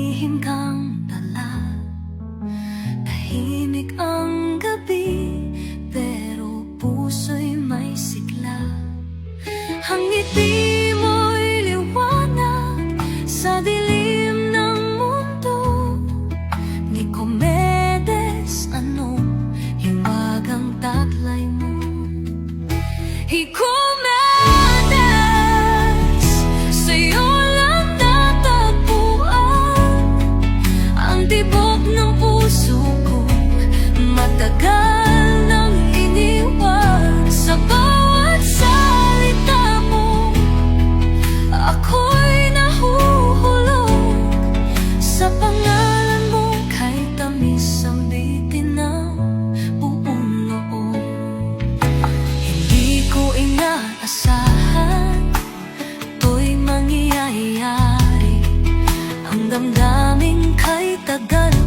sabihin kang dala. Tahimik ang gabi Pero puso'y may sigla. Ang ngiti damdamin kay tagal.